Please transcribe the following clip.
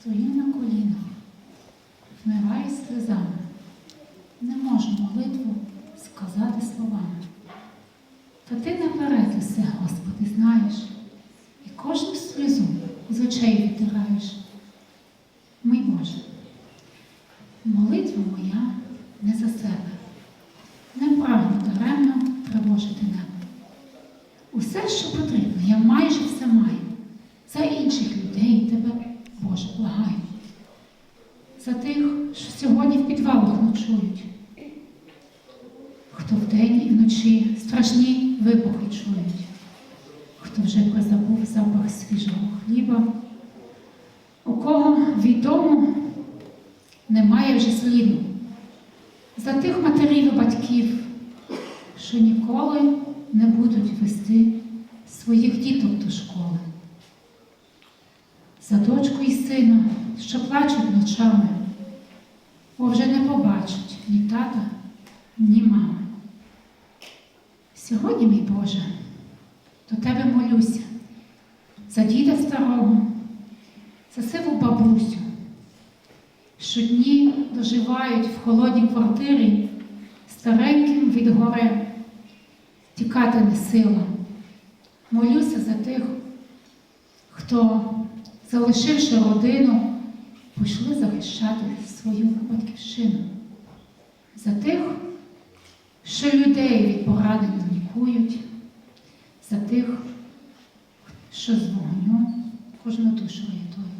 Стою на колінах, вмираю сльозами, не можу молитву сказати словами. Та ти наперед усе, Господи, знаєш, і кожну сльозу з очей відтираєш. Мій Боже, молитва моя не за себе, не прагну даремно тривожити небо. Усе, що потрібно, я майже все маю. За інших людей тебе, Боже, благаю. За тих, що сьогодні в підвалах ночують, хто вдень і вночі страшні вибухи чують, хто вже позабув запах свіжого хліба, у кого від немає вже сліду, за тих матерів і батьків, що ніколи не будуть вести своїх діток до школи. За дочку і сина, що плачуть ночами, бо вже не побачать ні тата, ні мами. Сьогодні, мій Боже, до Тебе молюся за діда старого, за сиву бабусю, що дні доживають в холодній квартирі стареньким від гори, тікати не сила. Молюся за тих, хто, залишивши родину, пішли захищати свою батьківщину. За тих, що людей від поранень лікують, за тих, що з вогню кожну душу рятують.